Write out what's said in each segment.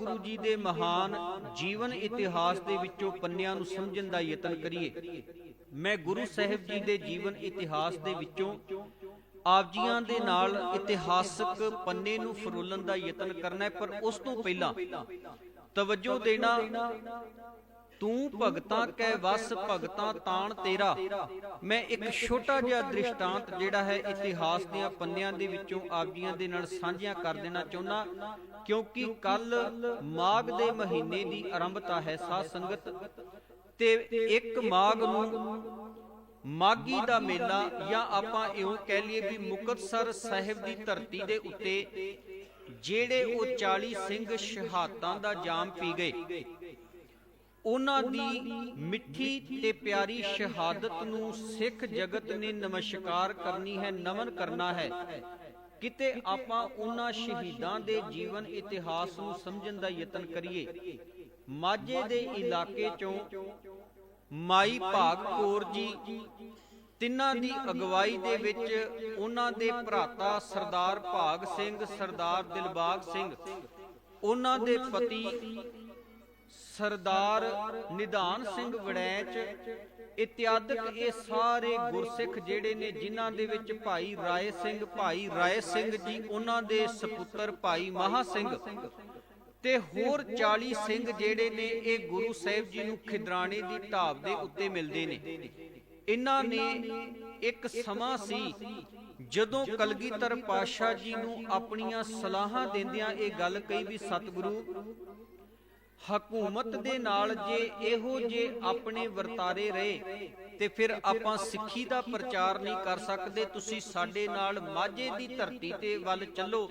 ਸਤਿਗੁਰੂ ਜੀ ਦੇ ਮਹਾਨ ਜੀਵਨ ਇਤਿਹਾਸ ਦੇ ਵਿੱਚੋਂ ਪੰਨਿਆਂ ਨੂੰ ਸਮਝਣ ਦਾ ਯਤਨ ਕਰੀਏ। ਮੈਂ ਗੁਰੂ ਸਾਹਿਬ ਜੀ ਦੇ ਜੀਵਨ ਇਤਿਹਾਸ ਦੇ ਵਿੱਚੋਂ ਆਪ ਜੀਆਂ ਦੇ ਨਾਲ ਇਤਿਹਾਸਕ ਪੰਨੇ ਨੂੰ ਫਰੋਲਣ ਦਾ ਯਤਨ ਕਰਨਾ ਹੈ, ਪਰ ਉਸ ਤੋਂ ਪਹਿਲਾਂ ਤਵੱਜੋ ਦੇਣਾ ਤੂੰ ਭਗਤਾਂ ਕੈ ਵਸ ਭਗਤਾਂ ਤਾਣ ਤੇਰਾ। ਮੈਂ ਇੱਕ ਛੋਟਾ ਜਿਹਾ ਦ੍ਰਿਸ਼ਟਾਂਤ ਜਿਹੜਾ ਹੈ ਇਤਿਹਾਸ ਦੀਆਂ ਪੰਨਿਆਂ ਦੇ ਵਿੱਚੋਂ ਆਪ ਜੀਆਂ ਦੇ ਨਾਲ ਸਾਂਝੀਆਂ ਕਰ ਦੇਣਾ ਚਾਹੁੰਦਾ ਕਿਉਂਕਿ ਕੱਲ ਮਾਘ ਦੇ ਮਹੀਨੇ ਦੀ ਆਰੰਭਤਾ ਹੈ ਸਾਧ ਸੰਗਤ। ਤੇ ਇੱਕ ਮਾਘ ਨੂੰ ਮਾਗੀ ਦਾ ਮੇਲਾ ਜਾਂ ਆਪਾਂ ਇਉਂ ਕਹਿ ਲਈਏ ਵੀ ਮੁਕਤਸਰ ਸਾਹਿਬ ਦੀ ਧਰਤੀ ਦੇ ਉੱਤੇ ਜਿਹੜੇ ਉਹ 40 ਸਿੰਘ ਸ਼ਹਾਦਤਾਂ ਦਾ ਜਾਮ ਪੀ ਗਏ। ਉਹਨਾਂ ਦੀ ਮਿੱਠੀ ਤੇ ਪਿਆਰੀ ਸ਼ਹਾਦਤ ਨੂੰ ਸਿੱਖ ਜਗਤ ਨੇ ਨਮਸਕਾਰ ਕਰਨੀ ਹੈ ਨਮਨ ਕਰਨਾ ਹੈ। ਕਿਤੇ ਆਪਾਂ ਉਹਨਾਂ ਸ਼ਹੀਦਾਂ ਦੇ ਜੀਵਨ ਇਤਿਹਾਸ ਨੂੰ ਸਮਝਣ ਦਾ ਯਤਨ ਕਰੀਏ। ਮਾਝੇ ਦੇ ਇਲਾਕੇ ਚੋਂ ਮਾਈ ਭਾਗ ਕੌਰ ਜੀ ਤਿੰਨਾਂ ਦੀ ਅਗਵਾਈ ਦੇ ਵਿੱਚ ਉਹਨਾਂ ਦੇ ਭਰਾਤਾ ਸਰਦਾਰ ਭਾਗ ਸਿੰਘ ਸਰਦਾਰ ਦਿਲਬਾਗ ਸਿੰਘ। ਉਹਨਾਂ ਦੇ ਪਤੀ ਸਰਦਾਰ ਨਿਧਾਨ ਸਿੰਘ ਵੜੈਚ ਇਤਿਆਦਿਕ ਇਹ ਸਾਰੇ ਗੁਰਸਿੱਖ ਜਿਹੜੇ ਨੇ, ਜਿਨ੍ਹਾਂ ਦੇ ਵਿੱਚ ਭਾਈ ਰਾਏ ਸਿੰਘ, ਭਾਈ ਰਾਏ ਸਿੰਘ ਜੀ, ਉਹਨਾਂ ਦੇ ਸੁਪੁੱਤਰ ਭਾਈ ਮਹਾ ਸਿੰਘ ਤੇ ਹੋਰ 40 ਸਿੰਘ ਜਿਹੜੇ ਨੇ, ਇਹ ਗੁਰੂ ਸਾਹਿਬ ਜੀ ਨੂੰ ਖਿਦਰਾਣੇ ਦੀ ਢਾਬ ਦੇ ਉੱਤੇ ਮਿਲਦੇ ਨੇ। ਇਹਨਾਂ ਨੇ ਇੱਕ ਸਮਾਂ ਸੀ, ਜਦੋਂ ਕਲਗੀਧਰ ਪਾਤਸ਼ਾਹ ਜੀ ਨੂੰ ਆਪਣੀਆਂ ਸਲਾਹਾਂ ਦਿੰਦਿਆਂ ਇਹ ਗੱਲ ਕਹੀ ਵੀ, ਸਤਿਗੁਰੂ ਹਕੂਮਤ ਦੇ ਨਾਲ ਜੇ ਇਹੋ ਜੇ ਆਪਣੇ ਵਰਤਾਰੇ ਰਹੇ ਤੇ ਫਿਰ ਆਪਾਂ ਸਿੱਖੀ ਦਾ ਪ੍ਰਚਾਰ ਨਹੀਂ ਕਰ ਸਕਦੇ ਤੁਸੀਂ ਸਾਡੇ ਨਾਲ ਮਾਝੇ ਦੀ ਧਰਤੀ ਤੇ ਵੱਲ ਚੱਲੋ।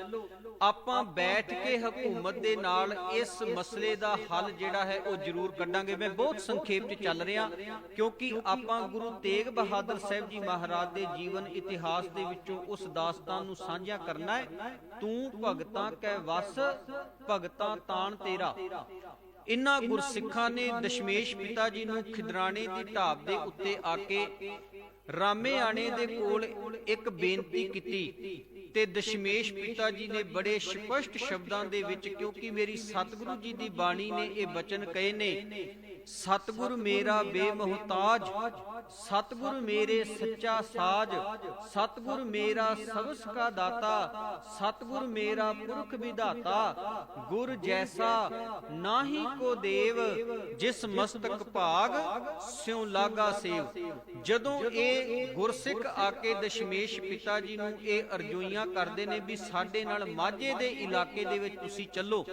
ਆਪਾਂ ਬੈਠ ਕੇ ਹਕੂਮਤ ਦੇ ਨਾਲ ਇਸ ਮਸਲੇ ਦਾ ਹੱਲ ਜਿਹੜਾ ਹੈ ਉਹ ਜ਼ਰੂਰ ਕੱਢਾਂਗੇ। ਮੈਂ ਬਹੁਤ ਸੰਖੇਪ 'ਚ ਚੱਲ ਰਿਹਾ ਕਿਉਂਕਿ ਆਪਾਂ ਗੁਰੂ ਤੇਗ ਬਹਾਦਰ ਸਾਹਿਬ ਜੀ ਮਹਾਰਾਜ ਦੇ ਜੀਵਨ ਇਤਿਹਾਸ ਦੇ ਵਿੱਚੋਂ ਉਸ ਦਾਸਤਾਨ ਨੂੰ ਸਾਂਝਾ ਕਰਨਾ ਹੈ ਤੂੰ ਭਗਤਾਂ ਕੈ ਵਸ ਭਗਤਾਂ ਤਾਣ ਤੇਰਾ ਇਨ੍ਹਾਂ ਗੁਰਸਿੱਖਾਂ ਨੇ ਦਸ਼ਮੇਸ਼ ਪਿਤਾ ਜੀ ਨੂੰ ਖਿਦਰਾਣੇ ਦੀ ਢਾਬ ਦੇ ਉੱਤੇ ਆ ਕੇ ਰਾਮੇ ਆਣੇ ਦੇ ਕੋਲ ਇੱਕ ਬੇਨਤੀ ਕੀਤੀ ਤੇ ਦਸ਼ਮੇਸ਼ ਪਿਤਾ ਜੀ ਨੇ ਬੜੇ ਸਪਸ਼ਟ ਸ਼ਬਦਾਂ ਦੇ ਵਿੱਚ ਕਿਉਂਕਿ ਮੇਰੀ ਸਤਿਗੁਰੂ ਜੀ ਦੀ ਬਾਣੀ ਨੇ ਇਹ ਬਚਨ ਕਹੇ ਨੇ ਸਤਿਗੁਰ ਮੇਰਾ ਬੇਮੁਹਤਾਜ, ਸਤਿਗੁਰ ਮੇਰੇ ਸੱਚਾ ਸਾਜ, ਸਤਿਗੁਰ ਮੇਰਾ ਸਬਸ ਕਾ ਦਾਤਾ, ਸਤਿਗੁਰ ਮੇਰਾ ਪੁਰਖ ਵਿਧਾਤਾ, ਗੁਰ ਜੈਸਾ ਨਾਹੀ ਕੋ ਦੇਵ, ਜਿਸ ਮਸਤਕ ਭਾਗ ਸਿਉ ਲਾਗਾ ਸੇਵ। ਜਦੋਂ ਇਹ ਗੁਰਸਿੱਖ ਆ ਕੇ ਦਸ਼ਮੇਸ਼ ਪਿਤਾ ਜੀ ਨੂੰ ਇਹ ਅਰਜ਼ੋਈਆਂ ਕਰਦੇ ਨੇ ਵੀ ਸਾਡੇ ਨਾਲ ਮਾਝੇ ਦੇ ਇਲਾਕੇ ਦੇ ਵਿੱਚ ਤੁਸੀਂ ਚੱਲੋ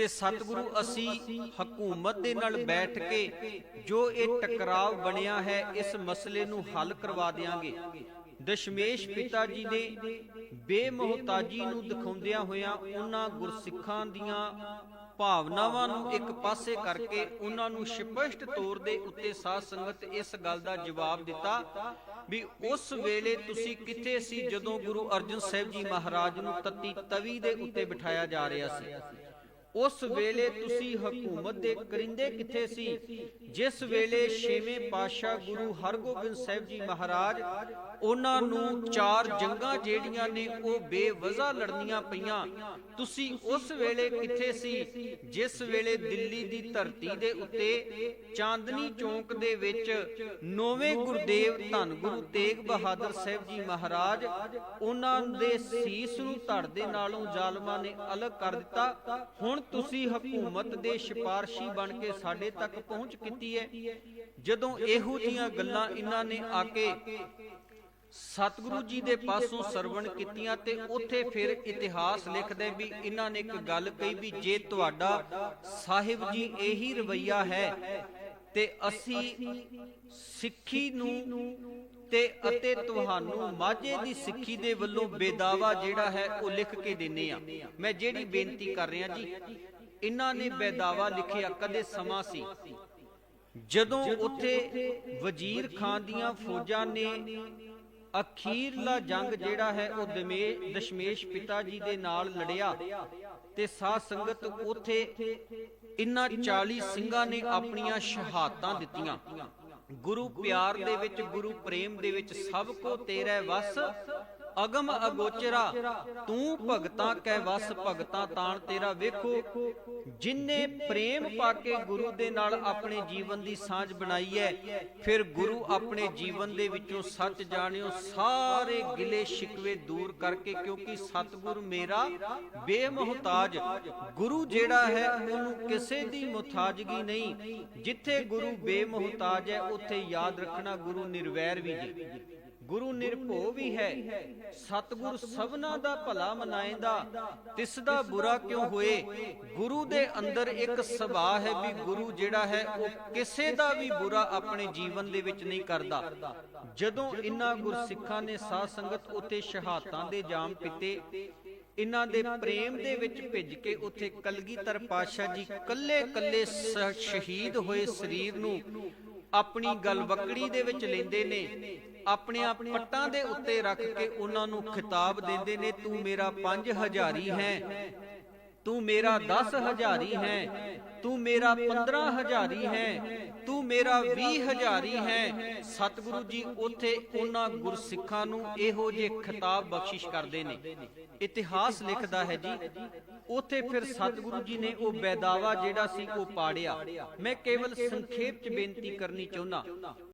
ਤੇ ਸਤਿਗੁਰੂ ਅਸੀਂ ਹਕੂਮਤ ਦੇ ਨਾਲ ਬੈਠ ਕੇ ਜੋ ਇਹ ਟਕਰਾਵ ਬਣਿਆ ਹੈ ਇਸ ਮਸਲੇ ਨੂੰ ਹੱਲ ਕਰਵਾ ਦੇਾਂਗੇ ਦਸ਼ਮੇਸ਼ ਪਿਤਾ ਜੀ ਨੇ ਬੇਮੋਹਤਾਜੀ ਨੂੰ ਦਿਖਾਉਂਦਿਆਂ ਹੋਇਆਂ ਉਹਨਾਂ ਗੁਰਸਿੱਖਾਂ ਦੀਆਂ ਭਾਵਨਾਵਾਂ ਨੂੰ ਇੱਕ ਪਾਸੇ ਕਰਕੇ ਉਹਨਾਂ ਨੂੰ ਸਪਸ਼ਟ ਤੌਰ ਦੇ ਉੱਤੇ ਸਾਧ ਸੰਗਤ ਇਸ ਗੱਲ ਦਾ ਜਵਾਬ ਦਿੱਤਾ ਵੀ ਉਸ ਵੇਲੇ ਤੁਸੀਂ ਕਿੱਥੇ ਸੀ ਜਦੋਂ ਗੁਰੂ ਅਰਜਨ ਸਾਹਿਬ ਜੀ ਮਹਾਰਾਜ ਨੂੰ ਤਤੀ ਤਵੀ ਦੇ ਉੱਤੇ ਬਿਠਾਇਆ ਜਾ ਰਿਹਾ ਸੀ। ਉਸ ਵੇਲੇ ਤੁਸੀਂ ਹਕੂਮਤ ਦੇ ਕਰਿੰਦੇ ਕਿੱਥੇ ਸੀ? ਜਿਸ ਵੇਲੇ ਛੇਵੇਂ ਪਾਤਸ਼ਾਹ ਗੁਰੂ ਹਰਗੋਬਿੰਦ ਸਾਹਿਬ ਜੀ ਮਹਾਰਾਜ ਉਹਨਾਂ ਨੂੰ ਚਾਰ ਜੰਗਾਂ ਜਿਹੜੀਆਂ ਨੇ ਉਹ ਬੇਵਜ਼ਾ ਲੜਨੀਆਂ ਪਈਆਂ। ਤੁਸੀਂ ਉਸ ਵੇਲੇ ਕਿੱਥੇ ਸੀ? ਜਿਸ ਵੇਲੇ ਦਿੱਲੀ ਦੀ ਧਰਤੀ ਦੇ ਉੱਤੇ ਚਾਂਦਨੀ ਚੌਂਕ ਦੇ ਵਿੱਚ ਨੌਵੇਂ ਗੁਰਦੇਵ ਧੰਨ ਗੁਰੂ ਤੇਗ ਬਹਾਦਰ ਸਾਹਿਬ ਜੀ ਮਹਾਰਾਜ ਉਹਨਾਂ ਦੇ ਸੀਸ ਨੂੰ ਧੜ ਦੇ ਨਾਲੋਂ ਜ਼ਾਲਮਾਂ ਨੇ ਅਲੱਗ ਕਰ ਦਿੱਤਾ। ਹੁਣ ਤੁਸੀਂ ਹਕੂਮਤ ਦੇ ਸਿਪਾਰਸ਼ੀ ਬਣ ਕੇ ਸਾਡੇ ਤੱਕ ਪਹੁੰਚ ਕੀਤੀ ਹੈ। ਜਦੋਂ ਇਹੋ ਜੀਆਂ ਗੱਲਾਂ ਇਹਨਾਂ ਨੇ ਆ ਕੇ ਸਤਿਗੁਰੂ ਜੀ ਦੇ ਪਾਸੋਂ ਸਰਵਣ ਕੀਤੀਆਂ ਤੇ ਉੱਥੇ ਫਿਰ ਇਤਿਹਾਸ ਲਿਖਦੇ ਵੀ ਇਹਨਾਂ ਨੇ ਇੱਕ ਗੱਲ ਕਹੀ ਵੀ ਜੇ ਤੁਹਾਡਾ ਸਾਹਿਬ ਜੀ ਇਹੀ ਰਵਈਆ ਹੈ ਤੇ ਅਸੀਂ ਸਿੱਖੀ ਨੂੰ ਤੇ ਅਤੇ ਤੁਹਾਨੂੰ ਮਾਝੇ ਦੀ ਸਿੱਖੀ ਦੇ ਵੱਲੋਂ ਬੇਦਾਵਾ ਜਿਹੜਾ ਹੈ ਉਹ ਲਿਖ ਕੇ ਦਿੰਨੇ ਆ ਮੈਂ ਜਿਹੜੀ ਬੇਨਤੀ ਕਰ ਰਿਹਾ ਜੀ ਇਹਨਾਂ ਨੇ ਬੇਦਾਵਾ ਲਿਖਿਆ ਕਦੇ ਸਮਾਂ ਸੀ। ਜਦੋਂ ਉੱਥੇ ਵਜ਼ੀਰ ਖਾਨ ਦੀਆਂ ਫੌਜਾਂ ਨੇ ਅਖੀਰਲਾ ਜੰਗ ਜਿਹੜਾ ਹੈ ਉਹ ਦਮੇ ਦਸ਼ਮੇਸ਼ ਪਿਤਾ ਜੀ ਦੇ ਨਾਲ ਲੜਿਆ। ਤੇ ਸਾਧ ਸੰਗਤ ਉਥੇ ਇਨ੍ਹਾਂ 40 ਸਿੰਘਾਂ ਨੇ ਆਪਣੀਆਂ ਸ਼ਹਾਦਤਾਂ ਦਿੱਤੀਆਂ। ਗੁਰੂ ਪਿਆਰ ਦੇ ਵਿੱਚ ਗੁਰੂ ਪ੍ਰੇਮ ਦੇ ਵਿੱਚ ਸਭ ਕੋ ਤੇਰੇ ਵਸ ਅਗਮ ਅਗੋਚਰਾ, ਤੂੰ ਭਗਤਾਂ ਕੈ ਵਸ, ਭਗਤਾਂ ਤਾਣ ਤੇਰਾ ਵੇਖੋ। ਜਿਨਨੇ ਪ੍ਰੇਮ ਪਾ ਕੇ ਗੁਰੂ ਦੇ ਨਾਲ ਆਪਣੇ ਜੀਵਨ ਦੀ ਸਾਂਝ ਬਣਾਈ ਹੈ ਫਿਰ ਗੁਰੂ ਆਪਣੇ ਜੀਵਨ ਦੇ ਵਿੱਚੋਂ ਸੱਚ ਜਾਣਿਓ, ਸਾਰੇ ਗਿਲੇ ਸ਼ਿਕਵੇ ਦੂਰ ਕਰਕੇ, ਕਿਉਂਕਿ ਸਤਿਗੁਰ ਮੇਰਾ ਬੇਮੁਹਤਾਜ। ਗੁਰੂ ਜਿਹੜਾ ਹੈ, ਉਹਨੂੰ ਕਿਸੇ ਦੀ ਮੁਤਾਜਗੀ ਨਹੀਂ। ਜਿੱਥੇ ਗੁਰੂ ਬੇਮੁਹਤਾਜ ਹੈ ਉੱਥੇ ਯਾਦ ਰੱਖਣਾ ਗੁਰੂ ਨਿਰਵੈਰ ਵੀ ਜੀ। ਗੁਰੂ ਨਿਰਭਉ ਵੀ ਹੈ। ਸਤਿਗੁਰ ਸਭਨਾ ਦਾ ਭਲਾ ਮਨਾਏਂਦਾ ਤਿਸ ਦਾ ਬੁਰਾ ਕਿਉਂ ਹੋਏ? ਗੁਰੂ ਦੇ ਅੰਦਰ ਇੱਕ ਸੁਭਾਅ ਹੈ ਵੀ ਗੁਰੂ ਜਿਹੜਾ ਹੈ ਉਹ ਕਿਸੇ ਦਾ ਵੀ ਬੁਰਾ ਆਪਣੇ ਜੀਵਨ ਦੇ ਵਿੱਚ ਨਹੀਂ ਕਰਦਾ। ਜਦੋਂ ਇਨ੍ਹਾਂ ਗੁਰਸਿੱਖਾਂ ਨੇ ਸਾਧ ਸੰਗਤ ਉੱਤੇ ਸ਼ਹਾਦਤਾਂ ਦੇ ਜਾਮ ਪੀਤੇ ਇਨ੍ਹਾਂ ਦੇ ਪ੍ਰੇਮ ਦੇ ਵਿੱਚ ਭਿੱਜ ਕੇ ਉੱਥੇ ਕਲਗੀਧਰ ਪਾਤਸ਼ਾਹ ਜੀ ਕੱਲੇ ਕੱਲੇ ਸ਼ਹੀਦ ਹੋਏ ਸਰੀਰ ਨੂੰ। ਆਪਣੀ ਗਲਵਕੜੀ ਦੇ ਵਿੱਚ ਲੈਂਦੇ ਨੇ, ਆਪਣੇ ਆਪਣੀਆਂ ਪੱਟਾਂ ਦੇ ਉੱਤੇ ਰੱਖ ਕੇ ਉਹਨਾਂ ਨੂੰ ਖਿਤਾਬ ਦਿੰਦੇ ਨੇ, ਤੂੰ ਮੇਰਾ ਪੰਜ ਹਜ਼ਾਰੀ ਹੈ। ਤੂੰ ਮੇਰਾ 10 ਹਜ਼ਾਰੀ ਹੈ। ਤੂੰ ਮੇਰਾ 15 ਹਜ਼ਾਰੀ ਹੈ। ਤੂੰ ਮੇਰਾ 20 ਹਜ਼ਾਰੀ ਹੈ। ਸਤਿਗੁਰੂ ਜੀ ਉੱਥੇ ਉਹਨਾਂ ਗੁਰਸਿੱਖਾਂ ਨੂੰ ਇਹੋ ਜਿਹੇ ਖਿਤਾਬ ਬਖਸ਼ਿਸ਼ ਕਰਦੇ ਨੇ। ਇਤਿਹਾਸ ਲਿਖਦਾ ਹੈ ਜੀ। ਉੱਥੇ ਫਿਰ ਸਤਿਗੁਰੂ ਜੀ ਨੇ ਉਹ ਬੈਦਾਵਾ ਜਿਹੜਾ ਸੀ ਉਹ ਪਾੜਿਆ। ਮੈਂ ਕੇਵਲ ਸੰਖੇਪ ਚ ਬੇਨਤੀ ਕਰਨੀ ਚਾਹੁੰਦਾ।